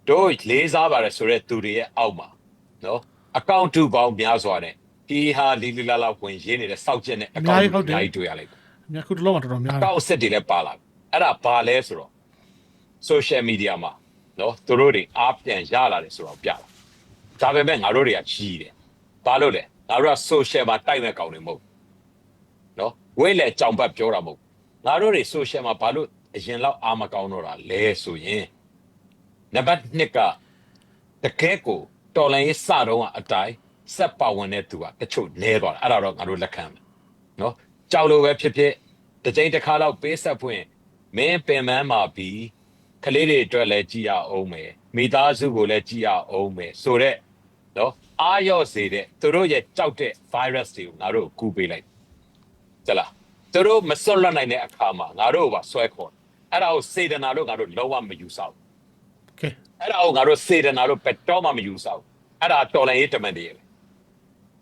တို့လေးစားပါတယ်ဆိုတဲ့သူတွေရဲ့အောက်မှာနော်အကောင့်တူပေါင်းများစွာနဲ့ ဒီဟာလီလီလာလာဝင်ရင်းနေတဲ့စောက်ချက်နဲ့အကောင့်တွေအများကြီးတွေ့ရလိမ့်မယ်အများခုတစ်လုံးမှာတော်တော်များတယ်ကောက်အစ်စ်တွေလည်းပါလာပြီအဲ့ဒါဘာလဲဆိုတော့ social media မှာနော်သူတို့တွေအားပြန်ရလာတယ်ဆိုတော့ပြတာဒါပေမဲ့ငါတို့တွေကကြီးတယ်ဘာလို့လဲငါတို့က social မှာတိုက်မဲ့ကောင်တွေမဟုတ်ဘူးနော်ဝဲလေကြောင်ပတ်ပြောတာမဟုတ်ဘူးငါတို့တွေ social မှာဘာလို့အရင်လောက်အားမကောင်းတော့တာလဲဆိုရင်နံပါတ်1ကတကယ်ကိုတော်လိုင်းရေးစတော့ကအတိုင်း စက်ပါဝင်တဲ့သူကတချို့နဲသွားတာအဲ့ဒါတော့ငါတို့လက်ခံမယ်နော်ကြောက်လို့ပဲဖြစ်ဖြစ်တစ်ချိန်တစ်ခါတော့ပေးဆက်ဖွင့်မင်းပင်မန်းမှာပြီးကလေးတွေအတွက်လည်းကြည်ရအောင်မယ်မိသားစုကိုလည်းကြည်ရအောင်မယ်ဆိုတော့နော်အာရော့စေတဲ့သူတို့ရဲ့ကြောက်တဲ့ virus တွေကိုငါတို့ကူပေးလိုက်ကြလားသူတို့မစွန့်လွတ်နိုင်တဲ့အခါမှာငါတို့ကဆွဲခေါ်အဲ့ဒါကိုစေတနာတို့ငါတို့လုံးဝမယူဆဘူးကဲအဲ့ဒါကိုငါတို့စေတနာတို့ပက်တော့မှမယူဆဘူးအဲ့ဒါတော်လည်းရေးတမန်တည်းရဲ့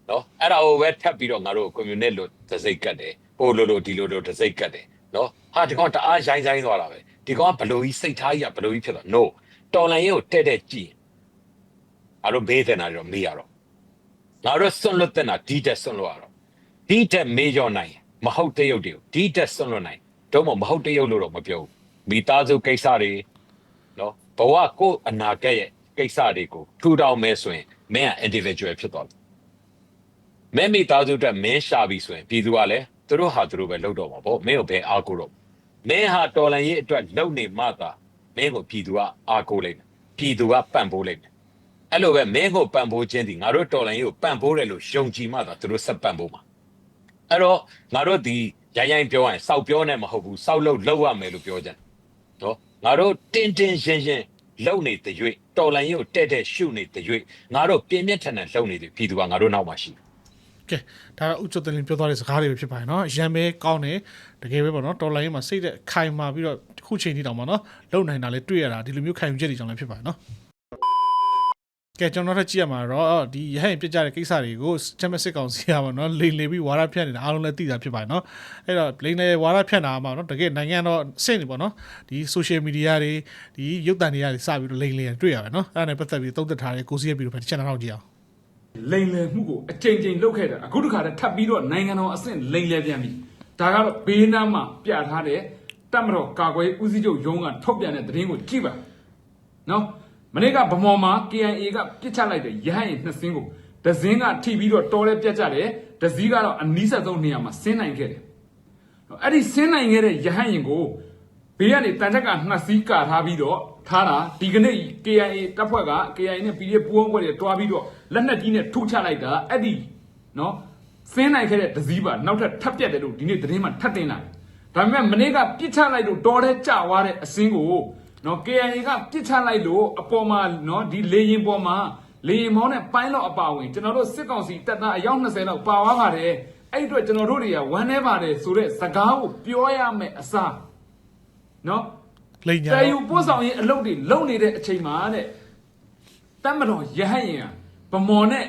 နော်အဲ့ဒါကိုပဲထပ်ပြီးတော့ငါတို့ community လို့တစိတ်ကတ်တယ်ဟိုလိုလိုဒီလိုလိုတစိတ်ကတ်တယ်နော်ဟာဒီကောင်တအားရိုင်းရိုင်းသွားတာပဲဒီကောင်ကဘလို့ကြီးစိတ်ထားကြီးကဘလို့ကြီးဖြစ်သွား no တော်လန်ရေးကိုတဲ့တဲ့ကြည့်အဲ့တော့မေးတဲ့နာတော့မေးရတော့ငါတို့စွန့်လွတ်တဲ့နာဒီတက်စွန့်လွတ်ရတော့ဒီတက်မေးကြောနိုင်မဟုတ်တဲ့ရုပ်တွေကိုဒီတက်စွန့်လွတ်နိုင်တော့မဟုတ်တဲ့ရုပ်လို့တော့မပြောဘူးမိသားစုကိစ္စတွေနော်ဘဝကိုယ်အနာဂတ်ရဲ့ကိစ္စတွေကိုထူထောင်မဲဆိုရင်မင်းက individual ဖြစ်သွားပြီ မဲမိသားစုအတွက်မင်းရှာပြီဆိုရင်ပြည်သူကလည်းသူတို့ဟာသူတို့ပဲလှုပ်တော့မှာပေါ့မင်းကိုဘယ်အားကိုတော့မင်းဟာတော်လန်ရေးအတွက်လှုပ်နေမှသာမင်းကိုပြည်သူကအားကိုလိမ့်မယ်ပြည်သူကပံ့ပိုးလိမ့်မယ်အဲ့လိုပဲမင်းကိုပံ့ပိုးခြင်းဒီငါတို့တော်လန်ရေးကိုပံ့ပိုးတယ်လို့ယုံကြည်မှသာသူတို့ဆက်ပံ့ပိုးမှာအဲ့တော့ငါတို့ဒီရိုင်းရိုင်းပြောရရင်စောက်ပြောနေမဟုတ်ဘူးစောက်လို့လှုပ်ရမယ်လို့ပြောကြတယ်နော်ငါတို့တင်းတင်းရှင်းရှင်းလှုပ်နေတဲ့၍တော်လန်ရေးကိုတဲ့တဲ့ရှုနေတဲ့၍ငါတို့ပြင်းပြထန်ထန်လှုပ်နေတဲ့ပြည်သူကငါတို့နောက်မှာရှိတယ် ကဲဒါတော့ဥကျွတ်တင်ပြောသွားတဲ့စကားတွေပဲဖြစ်ပါတယ်เนาะရံမဲကောင်းတယ်တကယ်ပဲပေါ့เนาะတော်လိုင်းမှာစိတ်သက်ခိုင်မာပြီးတော့ခုချိန်ထိတောင်ပါเนาะလုံနိုင်တာလဲတွေ့ရတာဒီလိုမျိုးခံယူချက်တွေကြောင့်လည်းဖြစ်ပါတယ်เนาะကဲကျွန်တော်တို့ကြည့်ရမှာတော့ဒီရဟရင်ပြစ်ကြတဲ့ကိစ္စတွေကိုချမ်းမစစ်ကောင်စီရပါเนาะလိန်လေပြီးဝါရဖြန့်နေတာအားလုံးလည်းသိတာဖြစ်ပါတယ်เนาะအဲ့တော့လိန်လေဝါရဖြန့်တာမှာเนาะတကယ်နိုင်ငံတော့စင့်နေပေါ့เนาะဒီ social media တွေဒီရုပ်သံတွေတွေစပြီးတော့လိန်လေတွေ့ရပါတယ်เนาะအဲ့ဒါနဲ့ပတ်သက်ပြီးသုံးသပ်ထားတဲ့ကိုစီးရပြီးတော့ဖက်တစ်ချက်နောက်ကြည့်အောင် လိန်လည်မှုကိုအချိန်ချင်းလုပ်ခဲ့တာအခုတခါတည်းထပ်ပြီးတော့နိုင်ငံတော်အဆင့်လိန်လည်ပြန်ပြီဒါကတော့ဘေးနားမှာပြထားတဲ့တက်မတော်ကာကွယ်ဦးစီးချုပ်ရုံးကထုတ်ပြန်တဲ့သတင်းကိုကြည့်ပါနော်မနေ့ကဗမော်မှာ KIA ကပြစ်ချလိုက်တဲ့ရဟရင်နှစ်စင်းကိုဒဇင်းကထိပြီးတော့တော်လဲပြတ်ကြတယ်ဒဇီးကတော့အနီးဆက်ဆုံးနေရာမှာဆင်းနိုင်ခဲ့တယ်နော်အဲ့ဒီဆင်းနိုင်ခဲ့တဲ့ရဟရင်ကိုဘေးကနေတန်ချက်ကနှစ်စီးကာထားပြီးတော့ ထားတာဒီကနေ့ KIA တပ်ဖွဲ့က KIA နဲ့ PDF ပူးပေါင်းဖွဲ့တွေတွားပြီးတော့လက်နက်ကြီးနဲ့ထုချလိုက်တာအဲ့ဒီနော်ဆင်းနိုင်ခဲ့တဲ့ဒဇီးပါနောက်ထပ်ထပ်ပြတ်တယ်လို့ဒီနေ့သတင်းမှာထပ်တင်လာတယ်ဒါပေမဲ့မနေ့ကပြစ်ချလိုက်လို့တော်တဲ့ကြွားတဲ့အစင်းကိုနော် KIA ကပြစ်ချလိုက်လို့အပေါ်မှာနော်ဒီလေရင်ပေါ်မှာလေရင်မောင်းနဲ့ပိုင်းလောက်အပါဝင်ကျွန်တော်တို့စစ်ကောင်စီတပ်သားအယောက်20လောက်ပါသွားပါတယ်အဲ့အတွက်ကျွန်တော်တို့တွေကဝမ်းနေပါတယ်ဆိုတဲ့စကားကိုပြောရမယ်အစားနော် လိန်ညာတယ်ယူတော့ပို့ဆောင်ရေးအလုပ်တွေလုပ်နေတဲ့အချိန်မှာတဲ့တတ်မတော်ရဟတ်ရင်ကဗမော်နဲ့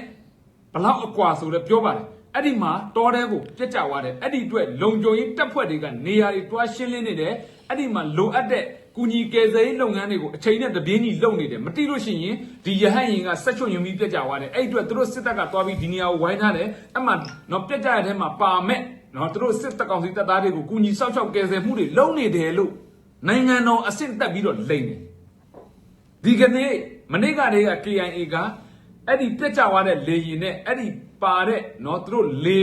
ဘလောက်အကွာဆိုတော့ပြောပါတယ်အဲ့ဒီမှာတော်တဲ့ကိုပြက်ကြသွားတယ်အဲ့ဒီအတွက်လုံခြုံရေးတပ်ဖွဲ့တွေကနေရာတွေတွားရှင်းလင်းနေတယ်အဲ့ဒီမှာလိုအပ်တဲ့ကူညီကယ်ဆယ်ရေးလုပ်ငန်းတွေကိုအချိန်နဲ့တပြေးညီလုပ်နေတယ်မတိလို့ရှိရင်ဒီရဟတ်ရင်ကဆက်ချွတ်ယုံပြီးပြက်ကြသွားတယ်အဲ့ဒီအတွက်သူတို့စစ်တပ်ကတွားပြီးဒီနေရာကိုဝိုင်းထားတယ်အဲ့မှာတော့ပြက်ကြရတဲ့မှာပါမဲ့နော်သူတို့စစ်တပ်ကောင်စီတပ်သားတွေကိုကူညီစောက်ချောက်ကယ်ဆယ်မှုတွေလုပ်နေတယ်လို့ နိုင်ငံတော်အဆင့်တက်ပြီးတော့လိမ့်တယ်ဒီကနေ့မနေ့ကတည်းက KIA ကအဲ့ဒီပြက်ကြသွားတဲ့လေရင်နဲ့အဲ့ဒီပါတဲ့เนาะသူတို့လေ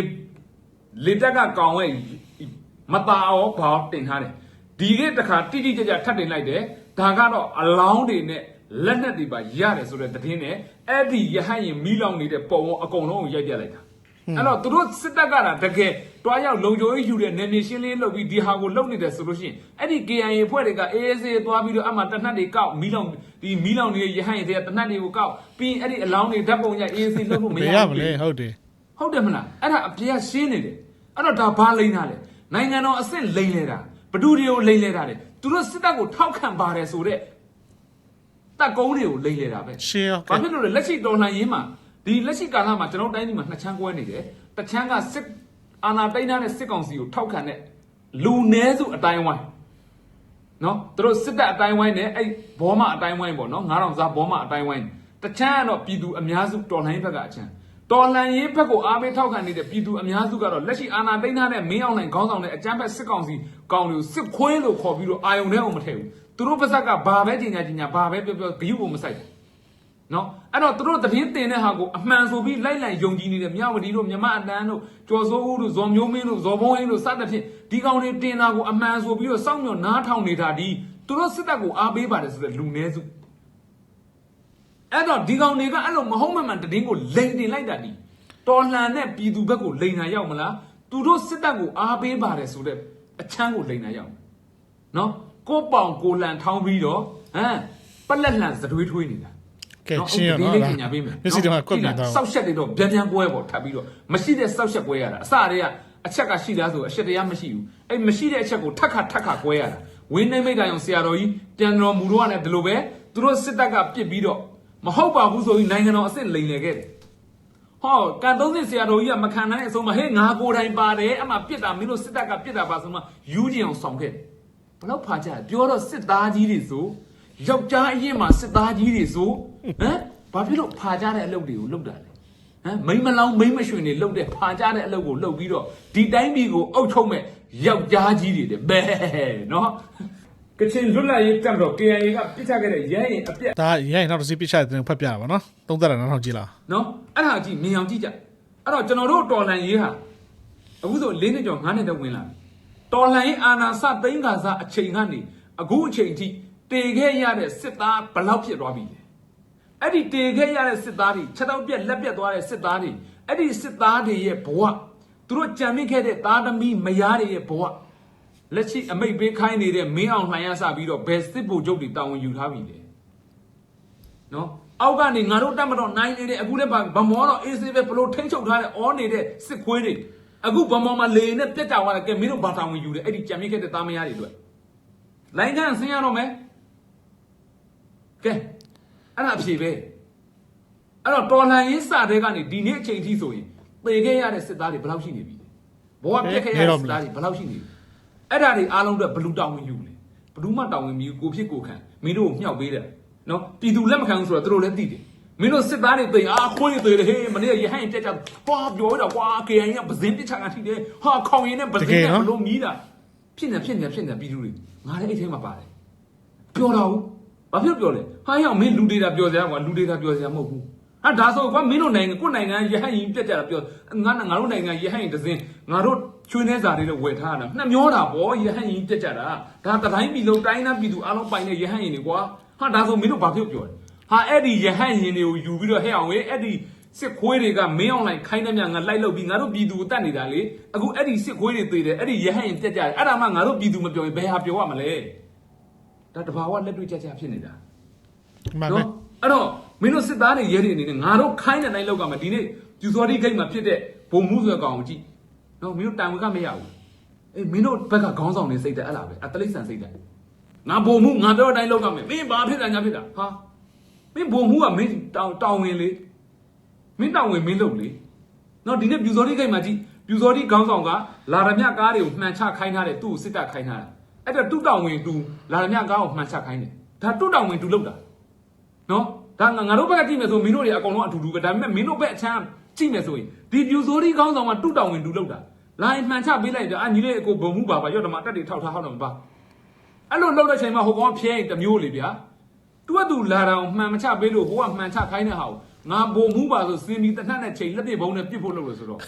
လေတက်ကကောင်ရဲ့မตาရောဘာတင်ထားတယ်ဒီကတခါတိတိကျကျထပ်တင်လိုက်တယ်ဒါကတော့အလောင်းတွေနဲ့လက်နက်တွေပါရတယ်ဆိုတဲ့သတင်းနဲ့အဲ့ဒီရဟတ်ရင်မီးလောင်နေတဲ့ပုံဝအကုန်လုံးကိုရိုက်ပြလိုက်တာ အဲ့တော့သူတို့စစ်တပ်ကတာတကယ်တွားရောက်လုံခြုံရေးယူတဲ့နယ်မြေရှင်းလင်းလုပ်ပြီးဒီဟာကိုလုပ်နေတယ်ဆိုလို့ရှိရင်အဲ့ဒီ KIA ဖွဲ့တွေက AAC သွားပြီးတော့အမှတနတ်တွေကောက်မီးလောင်ဒီမီးလောင်တွေရဟန်းတွေကတနတ်တွေကိုကောက်ပြီးရင်အဲ့ဒီအလောင်းတွေဓာတ်ပုံရိုက် AAC လုပ်လို့မမရရဘူးမလဲဟုတ်တယ်ဟုတ်တယ်မလားအဲ့ဒါအပြည့်ရှင်းနေတယ်အဲ့တော့ဒါဘာလိမ့်တာလဲနိုင်ငံတော်အဆင့်လိမ့်နေတာဘဒုတွေကိုလိမ့်နေတာလေသူတို့စစ်တပ်ကိုထောက်ခံပါတယ်ဆိုတော့တပ်ကုန်းတွေကိုလိမ့်နေတာပဲရှင်းရော။ဘာဖြစ်လို့လဲလက်ရှိတော်လှန်ရေးမှာ ဒီလက်ရှိကာလမှာကျွန်တော်တို့တိုင်းပြည်မှာနှစ်ချမ်းကွဲနေတယ်။တစ်ချမ်းကစစ်အာဏာသိမ်းထားတဲ့စစ်ကောင်စီကိုထောက်ခံတဲ့လူနည်းစုအတိုင်းဝိုင်းနော်သူတို့စစ်တပ်အတိုင်းဝိုင်းနဲ့အဲ့ဘောမအတိုင်းဝိုင်းပေါ့နော်9000စားဘောမအတိုင်းဝိုင်းတချမ်းကတော့ပြည်သူအများစုတော်လှန်ရေးဘက်ကအချမ်းတော်လှန်ရေးဘက်ကိုအားပေးထောက်ခံနေတဲ့ပြည်သူအများစုကတော့လက်ရှိအာဏာသိမ်းထားတဲ့မင်းအောင်လှိုင်ခေါင်းဆောင်တဲ့အကြမ်းဖက်စစ်ကောင်စီကောင်တွေကိုစစ်ခွေးလို့ခေါ်ပြီးတော့အာယုံထဲအောင်မထည့်ဘူးသူတို့ပါဇက်ကဘာပဲကြီးညာကြီးညာဘာပဲပြောပြောဂယုကိုမဆိုင်ဘူး နော်အဲ့တော့သူတို့သတင်းတင်တဲ့ဟာကိုအမှန်ဆိုပြီးလိုက်လံယုံကြည်နေတဲ့မြဝတီတို့မြမအတန်းတို့ကျော်စိုးဦးတို့ဇော်မျိုးမင်းတို့ဇော်ဘုံဟင်းတို့စသဖြင့်ဒီကောင်တွေတင်တာကိုအမှန်ဆိုပြီးတော့စောင့်မျှော်နားထောင်နေတာဒီသူတို့စစ်တပ်ကိုအားပေးပါတယ်ဆိုတဲ့လူနည်းစုအဲ့တော့ဒီကောင်တွေကအဲ့လိုမဟုတ်မမှန်သတင်းကိုလိန်တင်လိုက်တာဒီတော်လှန်တဲ့ပြည်သူဘက်ကိုလိန်တာရောက်မလားသူတို့စစ်တပ်ကိုအားပေးပါတယ်ဆိုတဲ့အချမ်းကိုလိန်တာရောက်နော်ကိုပေါင်ကိုလန်ထောင်းပြီးတော့ဟမ်ပလက်လန်စတွေးထွေးနေတာ ကဲရှင်းရောဒီနော်လေးလားညာပေးမယ်မျက်စိတော့ကွက်ပြန်သွားစောက်ရှက်တွေတော့ပြန်ပြန်ပွဲပေါ့ထပ်ပြီးတော့မရှိတဲ့စောက်ရှက်ပွဲရတာအစတည်းကအချက်ကရှိလားဆိုအချက်တရားမရှိဘူးအဲ့မရှိတဲ့အချက်ကိုထက်ခါထက်ခါကွဲရတာဝင်းနေမိတ်တိုင်အောင်ဆရာတော်ကြီးပြန်တော်မူတော့နဲ့ဒီလိုပဲသူတို့စစ်တပ်ကပြစ်ပြီးတော့မဟုတ်ပါဘူးဆိုပြီးနိုင်ငံတော်အစ်စ်လိန်လေခဲ့တယ်ဟောကန်သုံးစစ်ဆရာတော်ကြီးကမခံနိုင်တဲ့အဆုံးမဟဲ့ငါကိုယ်တိုင်ပါတယ်အမှပြစ်တာမင်းတို့စစ်တပ်ကပြစ်တာပါဆိုမှယူကျင်အောင်ဆောင်ခဲ့တယ်ဘလောက်ဖာကြလဲပြောတော့စစ်သားကြီးတွေဆိုယောက်ျားအရင်မှာစစ်သားကြီးတွေဆို ဟမ်ဘာဖြစ်လို့ဖာကြတဲ့အလုပ်တွေကိုလုပ်တာလဲဟမ်မိမ့်မလောင်းမိမ့်မရွှင်တွေလှုပ်တဲ့ဖာကြတဲ့အလုပ်ကိုလှုပ်ပြီးတော့ဒီတိုင်းပြည်ကိုအုပ်ချုပ်မဲ့ယောက်ျားကြီးတွေတဲ့ဘဲနော်ကချင်လွတ်လပ်ရေးတပ်မတော် KIA ကပြစ်ချခဲ့တဲ့ရဲရင်အပြက်ဒါရရင်နောက်တစ်စီးပြစ်ချတဲ့တင်ဖတ်ပြတာပါနော်သုံးသက်တာနောက်ထောင်ကြည့်လားနော်အဲ့ဒါကြည့်မြင်အောင်ကြည့်ကြအဲ့တော့ကျွန်တော်တို့တော်လှန်ရေးဟာအခုဆို၄နှစ်ကျော်၅နှစ်တော့ဝင်လာပြီတော်လှန်ရေးအာဏာစသိမ်းခါစားအချိန်ကနေအခုအချိန်ထိတေခဲ့ရတဲ့စစ်သားဘယ်လောက်ဖြစ်သွားပြီလဲ အဲ့ဒီတေခဲ့ရတဲ့စစ်သားတွေချက်တော့ပြက်လက်ပြက်သွားတဲ့စစ်သားတွေအဲ့ဒီစစ်သားတွေရဲ့ဘဝသူတို့ကြံမိခဲ့တဲ့သားသမီးမယားတွေရဲ့ဘဝလက်ရှိအမိတ်ပေးခိုင်းနေတဲ့မင်းအောင်လှိုင်ရစပြီးတော့ဘယ်စစ်ဗိုလ်ချုပ်တွေတာဝန်ယူထားပြီလဲနော်အောက်ကနေငါတို့တက်မတော့နိုင်နေတဲ့အခုလည်းဗမောတော့အေးစေးပဲဘလို့ထိမ့်ချုပ်ထားတဲ့အောနေတဲ့စစ်ခွေးတွေအခုဗမောမှာလေနဲ့ပြက်ကြသွားတယ်ကဲမင်းတို့ဘာတာဝန်ယူလဲအဲ့ဒီကြံမိခဲ့တဲ့သားမယားတွေအတွက်လိုင်းကန်ဆင်းရတော့မယ်ကဲ အဲ့ဒါအဖြေပဲအဲ့တော့တော်လှန်ရေးစတဲ့ကနေဒီနေ့အချိန်ထိဆိုရင်သေခဲ့ရတဲ့စစ်သားတွေဘယ်လောက်ရှိနေပြီလဲဘဝပြက်ခဲ့ရတဲ့စစ်သားတွေဘယ်လောက်ရှိနေပြီအဲ့ဒါတွေအားလုံးအတွက်ဘလူတောင်းဝင်ယူလေဘလူမှတောင်းဝင်ပြီးကိုဖြစ်ကိုခံမင်းတို့ကိုမြှောက်ပေးတယ်နော်ပြည်သူလက်မခံဘူးဆိုတော့သူတို့လည်းသိတယ်မင်းတို့စစ်သားတွေသေအာခွေးတွေသေတယ်ဟေးမနေ့ကရဟန်းပြက်ကြပွားပြောတော့ကွာ KN ကပဇင်းပြစ်ချတာထိတယ်ဟာခေါင်ရင်နဲ့ပဇင်းနဲ့ဘလို့မြည်တာဖြစ်နေဖြစ်နေဖြစ်နေပြည်သူတွေငါလည်းအဲ့ထဲမှာပါတယ်ပြောတော့ ဘာဖြစ်ပြောလဲဟာရောက်မင်းလူဒေတာပြောစရာကွာလူဒေတာပြောစရာမဟုတ်ဘူးဟာဒါဆိုကွာမင်းတို့နိုင်ငံကိုယ်နိုင်ငံရဟန်းရင်ပြက်ကြတာပြောငါငါတို့နိုင်ငံရဟန်းရင်တစ်စင်းငါတို့ချွေးနေစာတွေလည်းဝယ်ထားတာနှမျောတာဗောရဟန်းရင်ပြက်ကြတာဒါတတိုင်းပြည်လုံးတိုင်းသားပြည်သူအားလုံးပိုင်တဲ့ရဟန်းရင်တွေကွာဟာဒါဆိုမင်းတို့ဘာဖြစ်ပြောလဲဟာအဲ့ဒီရဟန်းရင်တွေကိုယူပြီးတော့ဟဲ့အောင်ဝေးအဲ့ဒီစစ်ခွေးတွေကမင်းအောင်လိုက်ခိုင်းတဲ့မြငါလိုက်လို့ပြီးငါတို့ပြည်သူကိုတတ်နေတာလေအခုအဲ့ဒီစစ်ခွေးတွေသေးတယ်အဲ့ဒီရဟန်းရင်ပြက်ကြတယ်အဲ့ဒါမှငါတို့ပြည်သူမပြောရင်ဘယ်ဟာပြောရမလဲ ဒါတဘာဝလက်တွေ့ကြကြဖြစ်နေတာဒီမှာပဲနော်အဲ့တော့မင်းတို့စစ်သားတွေရဲတွေအနေနဲ့ငါတို့ခိုင်းတဲ့တိုင်းလောက်ကမှဒီနေ့ကျူစော်ဒီဂိတ်မှာဖြစ်တဲ့ဘုံမှုဆိုတဲ့ကောင်ကိုကြည့်နော်မင်းတို့တိုင်ဝကမရဘူးအေးမင်းတို့ဘက်ကခေါင်းဆောင်နေစိတ်တယ်အဲ့လားပဲအတလိษံစိတ်တယ်ငါဘုံမှုငါပြောတဲ့အတိုင်းလောက်ကမယ်မင်းဘာဖြစ်တာညာဖြစ်တာဟာမင်းဘုံမှုကမင်းတောင်းတောင်းဝင်လေမင်းတောင်းဝင်မင်းလုပ်လေနော်ဒီနေ့ပြူစော်ဒီဂိတ်မှာကြည့်ပြူစော်ဒီခေါင်းဆောင်ကလာရမြကားတွေကိုမှန်ချခိုင်းထားတယ်သူ့ကိုစစ်တပ်ခိုင်းထားတာ အဲ့တော့တူတောင်းဝင်တူလာရမြကားကိုမှန်ချခိုင်းတယ်ဒါတူတောင်းဝင်တူလုပ်တာနော်ဒါငါငါတို့ဘက်ကကြည့်မယ်ဆိုမင်းတို့တွေအကောင်လုံးအတူတူပဲဒါပေမဲ့မင်းတို့ဘက်အချမ်းကြည့်မယ်ဆိုရင်ဒီပြူစိုးဒီကောင်းဆောင်ကတုတ်တောင်ဝင်တူလောက်တာလာရင်မှန်ချပေးလိုက်တယ်အာညီလေးအကိုဘုံမှုပါပါရော့ဓမ္မတက်တွေထောက်ထားဟောက်တော့မပါအဲ့လိုလောက်တဲ့ချိန်မှာဟိုကောင်ဖျဲရင်တစ်မျိုးလေဗျာသူကသူလာတောင်မှန်မချပေးလို့ဟိုကမှန်ချခိုင်းတဲ့ဟာကိုငါဘုံမှုပါဆိုစင်ပြီးတနတ်နဲ့ချိန်လက်ပြဘုံနဲ့ပြစ်ဖို့လုပ်လို့ဆိုတော့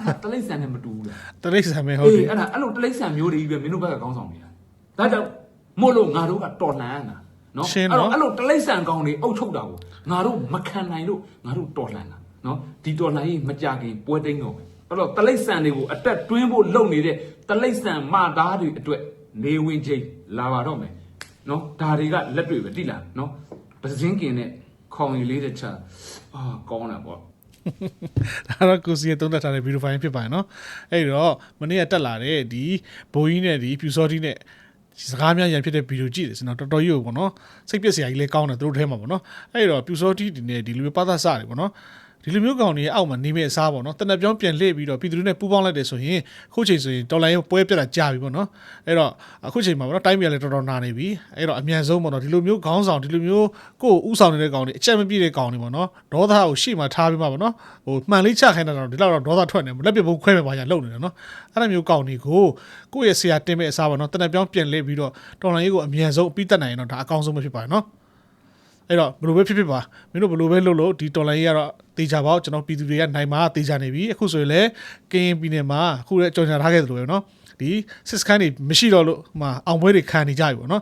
အဲ့ဒါတလိษံနဲ့မတူဘူးလားတရိတ်ဆန်ပဲဟုတ်တယ်အေးအဲ့ဒါအဲ့လိုတလိษံမျိုးတွေကြီးပဲမင်းတို့ဘက်ကကောင်းဆောင်နေတာ ဒါကြောင့်မို့လို့ငါတို့ကတော်လှန်ရတာနော် ရှင်းနော် အဲ့လိုတလိษံကောင်းတွေအုပ်ချုပ်တာကိုငါတို့မခံနိုင်လို့ငါတို့တော်လှန်တာနော်ဒီတော်လှန်ရေးမကြခင်ပွဲတိန်တော့ပဲအဲ့တော့တလိษံတွေကိုအတက်တွင်းဖို့လုပ်နေတဲ့တလိษံမသားတွေအတွက်နေဝင်ချိန်လာပါတော့မယ်နော်ဒါတွေကလက်တွေပဲတိလားနော်ပစင်းကင်နဲ့ခေါင်ရည်လေးတဲ့ချာအာကောင်းတာပေါ့ ဒါတော့ကိုစီရဲ့သုံးသက်ထားတဲ့ဗီဒီယိုဖိုင်ဖြစ်ပါတယ်နော်အဲ့တော့မနေ့ကတက်လာတဲ့ဒီဘိုးကြီးနဲ့ဒီပြူစောတီနဲ့ စကားများရန်ဖြစ်တဲ့ဗီဒီယိုကြည့်တယ်စနော်တော်တော်ကြီးကိုပေါ့နော်စိတ်ပျက်စရာကြီးလည်းကောင်းတယ်သူတို့ထဲမှာပေါ့နော်အဲ့တော့ပြူစောတီဒီနဲ့ဒီလိုမျိုးပါသစတယ်ပေါ့နော် ဒီလိုမျိုးကောင်တွေရဲ့အောက်မှာနေမဲ့အစားပေါ့နော်တနက်ပြောင်းပြန်လှည့်ပြီးတော့ပြည်သူတွေနဲ့ပူးပေါင်းလိုက်တယ်ဆိုရင်အခုချိန်ဆိုရင်တော်လိုင်းပွဲပြတ်တာကြာပြီပေါ့နော်အဲ့တော့အခုချိန်မှာပေါ့နော်တိုင်းပြည်ကလည်းတော်တော်နာနေပြီအဲ့တော့အမြန်ဆုံးပေါ့နော်ဒီလိုမျိုးခေါင်းဆောင်ဒီလိုမျိုးကိုယ်ဥဆောင်နေတဲ့ကောင်တွေအချက်မပြည့်တဲ့ကောင်တွေပေါ့နော်ဒေါသကိုရှေ့မှာထားပြီးမှပေါ့နော်ဟိုမှန်လေးချခိုင်းတာတော့ဒီလောက်တော့ဒေါသထွက်နေလက်ပြပုံခွဲမဲ့ပါညာလုံနေတယ်နော်အဲ့လိုမျိုးကောင်တွေကိုကိုယ့်ရဲ့ဆရာတင်မဲ့အစားပေါ့နော်တနက်ပြောင်းပြန်လှည့်ပြီးတော့တော်လိုင်းရေးကိုအမြန်ဆုံးအပြီးတက်နိုင်ရင်တော့ဒါအကောင်းဆုံးပဲဖြစ်ပါတယ်နော် အဲ့တော့ဘယ်လိုပဲဖြစ်ဖြစ်ပါမင်းတို့ဘယ်လိုပဲလုပ်လို့ဒီတော်လိုင်းကြီးကတော့တေချာပါကျွန်တော်ပြည်သူတွေကနိုင်မှာတေချာနေပြီအခုဆိုရင်လည်းကရင်ပြည်နယ်မှာအခုလည်းကြော်ညာထားခဲ့သလိုပဲเนาะဒီစစ်စခန်းတွေမရှိတော့လို့ဟိုမှာအောင်ပွဲတွေခံနေကြပြီပေါ့နော်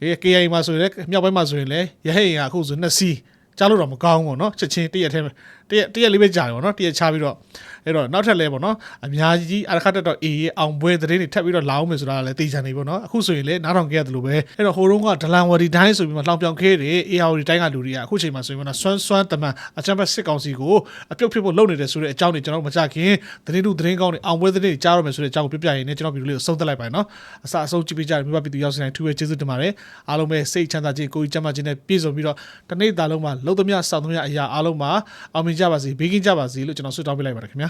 ဒီ KI မှာဆိုရင်လည်းမြောက်ပိုင်းမှာဆိုရင်လည်းရဟိတ်ရင်ကအခုဆိုနှစ်စီးကြားလို့တော့မကောင်းဘူးပေါ့နော်ချက်ချင်းတရက်ထဲ တရက်တရက်လေးပဲကြာတယ်ပေါ့နော်တရက်ချပြီးတော့အဲ့တော့နောက်ထပ်လဲပေါ့နော်အများကြီးအရခတ်တက်တော့ A ရဲ့အောင်ပွဲသတင်းတွေထပ်ပြီးတော့လာအောင်မယ်ဆိုတာကလည်းသိချင်နေပေါ့နော်အခုဆိုရင်လည်းနားထောင်ခဲ့ရတယ်လို့ပဲအဲ့တော့ဟိုတုန်းကဒလန်ဝတီတိုင်းဆိုပြီးမှလှောင်ပြောင်ခဲတယ် AR တိုင်းကလူတွေကအခုချိန်မှာဆိုရင်ပေါ့နော်ဆွမ်းဆွမ်းတမန်အချမ်းဘတ်စစ်ကောင်စီကိုအပြုတ်ဖြစ်ဖို့လုပ်နေတယ်ဆိုတဲ့အကြောင်းတွေကျွန်တော်တို့မကြခင်သတင်းတို့သတင်းကောင်းတွေအောင်ပွဲသတင်းတွေကြားရမယ်ဆိုတဲ့အကြောင်းကိုပြပြရင်းနဲ့ကျွန်တော်ဗီဒီယိုလေးကိုဆုံးသက်လိုက်ပါမယ်နော်အစအဆုံးကြည့်ပေးကြတဲ့မိဘပြည်သူရောက်စတိုင်းထူးပဲကျေးဇူးတင်ပါတယ်အားလုံးပဲစိတ်ချမ်းသာခြင်းကိုယ်ကြီးကျန်းမာခြင်းနဲ့ပြည့်စုံပြီးတော့တနေ့တာလုံးမှာလုံသမျှစောင့်သမျှအရာအားလုံးမှာအောင်မြင်ကြပါစေဘေးကင်းကြပါစေလို့ကျွန်တော်ဆုတောင်းပေးလိုက်ပါတယ်ခင်ဗျာ